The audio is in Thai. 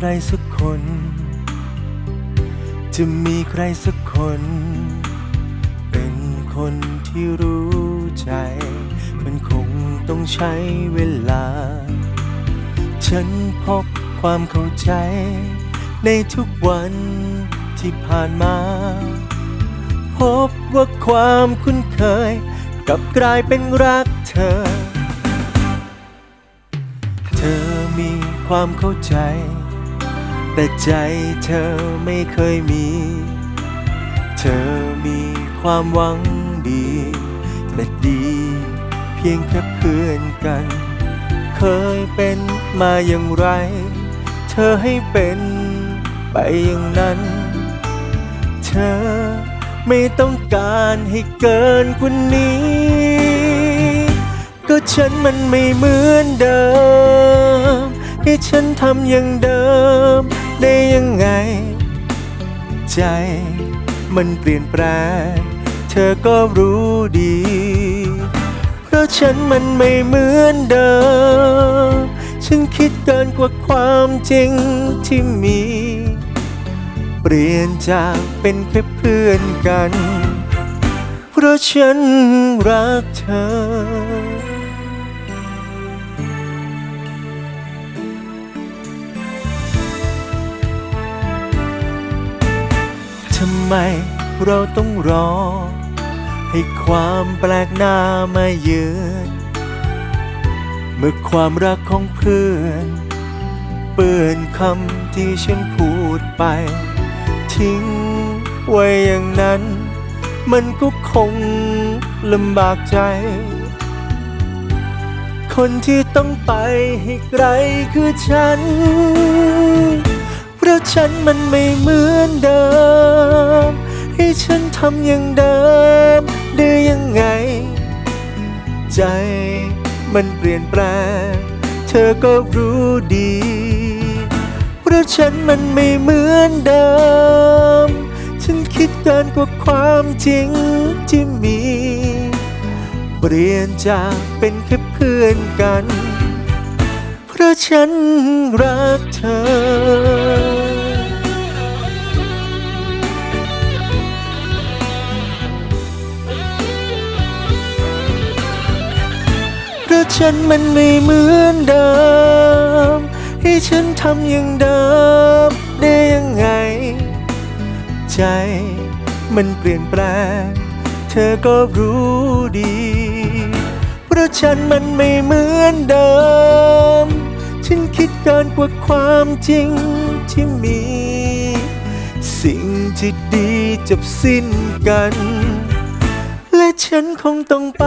ใครสักคน จะมีใครสักคน เป็นคนที่รู้ใจ มันคงต้องใช้เวลา ฉันพบความเข้าใจ ในทุกวันที่ผ่านมา พบว่าความคุ้นเคยกับกลายเป็นรักเธอ เธอมีความเข้าใจ แต่ใจเธอไม่เคยมี เธอมีความหวังดี แต่ดีเพียงแค่เพื่อนกัน เคยเป็นมาอย่างไร เธอให้เป็นไปอย่างนั้น เธอไม่ต้องการให้เกินกว่านี้ ก็ฉันมันไม่เหมือนเดิม ให้ฉันทำอย่างเดิม ได้ยังไง ใจมันเปลี่ยนแปลงเธอก็รู้ดี เพราะฉันมันไม่เหมือนเดิม ฉันคิดเกินกว่าความจริงที่มี เปลี่ยนจากเป็นแค่เพื่อนกัน เพราะฉันรักเธอ ไมเราต้องรอ ให้ความแปลกหน้ามาเยือนเมื่อความรักของเพื่อนเปื้อนคำที่ฉันพูดไป ทิ้งไว้อย่างนั้น มันก็คงลำบากใจ คนที่ต้องไปให้ไกลคือฉัน เพราะฉันมันไม่เหมือนเดิม ให้ฉันทำอย่างเดิมได้ยังไง ใจมันเปลี่ยนแปลงเธอก็รู้ดี เพราะฉันมันไม่เหมือนเดิม ฉันคิดเกินกว่าความจริงที่มี เปลี่ยนจากเป็นแค่เพื่อนกัน เพราะฉันรัก เพราะฉันมันไม่เหมือนเดิม ให้ฉันทำอย่างเดิมได้ยังไง ใจมันเปลี่ยนแปลง เธอก็รู้ดี เพราะฉันมันไม่เหมือนเดิม ฉันคิดเกินกว่าความจริงที่มี สิ่งที่ดีจบสิ้นกัน และฉันคงต้องไป